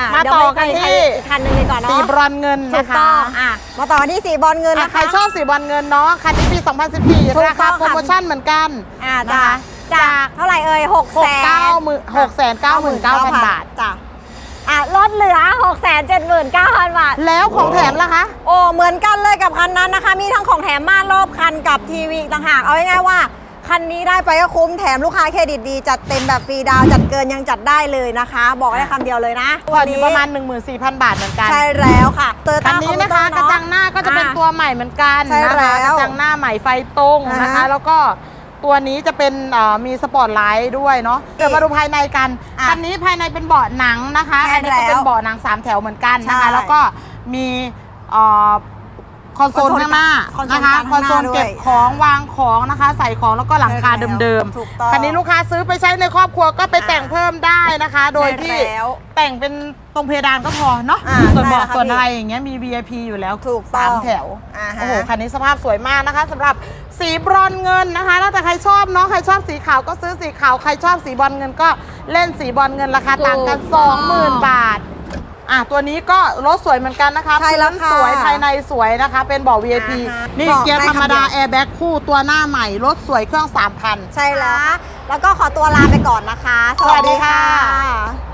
อะมาเดี๋ยวต่อไปกันอีที่อีกคันหนึงเลยก่อนสีเนาะบรอนซ์เงินถูนะกคะต้องอะมาต่อที่สีบอลเงินอะนะคะใครชอบสีบอลเงินเนาะคันนี้ปี ถูก2014ต้ราองคาค่ะ โปรโมชั่นเหมือนกัน อ่านะจ้ะคะ จากเท่าไหร่เอ่ยหกหแสกเก้านหมื่นหกแสนเก้าหมื่นเก้าพันบาท จ้ะ อะ ลดเหลือ 6 7 9 0 0 0 บาท แล้วของแถมล่ะคะ โอ้ เหมือนกันเลยกับคันนั้นนะคะ มีทั้งของแถมม่านรอบคันกับทีวีอีกต่างหาก เอาง่ายๆว่า คันนี้ได้ไปก็คุ้มแถมลูกค้าเครดิตดี จัดเต็มแบบฟรีดาวน์จัดเกินยังจัดได้เลยนะคะ บอกได้คำเดียวเลยนะผ่อนอยู่ประมาณ 14,000 บาทเหมือนกัน ใช่แล้วค่ะเตอร์คัต้านนี้นะคะกระจังหน้าก็จะเป็นตัวใหม่เหมือนกันใช่นะคะแล้วกระจังหน้าใหม่ไฟตรงนะคะอ่าฮะแล้วก็ตัวนี้จะเป็นเอ่อมีสปอร์ตไลท์ด้วยเนาะเดี๋ยวมาดูภายในกันอะคันนี้ภายในเป็นเบาะหนังนะคะใช่อันนี้ก็เป็นแล้วเบาะหนังสามแถวเหมือนกันนะใช่คะ แล้วก็มีเอ่อ คอนโซลคอนโซลข้างหน้าคอนโซลนะคะข้างหน้าคอนโซลด้วยเก็บของวางของนะคะ ใส่ของแล้วก็หลังคาใช่แล้วเดิมถูกต้องคันนี้ลูกค้าซื้อไปใช้ในครอบครัวก็ไปอะแต่งเพิ่มได้นะคะ โดยที่ ใช่แล้ว แต่งเป็นตรงเพดานก็พอเนาะอ่าส่วนเบาะใช่แล้วค่ะส่วนพี่อะไรอย่างเงี้ยมี VIP อยู่แล้วถูกต้องสามแถวอ่าฮะ โอ้โหคันนี้สภาพสวยมากนะคะสำหรับสีบรอนซ์เงินนะคะแล้วแต่ใครชอบเนาะใครชอบสีขาวก็ซื้อสีขาวใครชอบสีบอลเงินก็เล่นสีบอลเงินราคาต่างกัน ถูกต้อง 20,000 บาท อะตัวนี้ก็รถสวยเหมือนกันนะคะใช่แล้วพื้นค่ะสวยภายในสวยนะคะ เป็นเบาะ VIP อ่าฮะนี่บอกเกียร์ได้ธรรมดาคำเดียว แอร์แบ็กคู่ตัวหน้าใหม่รถสวยเครื่อง 3,000 ใช่แล้ว แล้วก็ขอตัวลาไปก่อนนะคะ สวัสดีค่ะสวัสดีค่ะ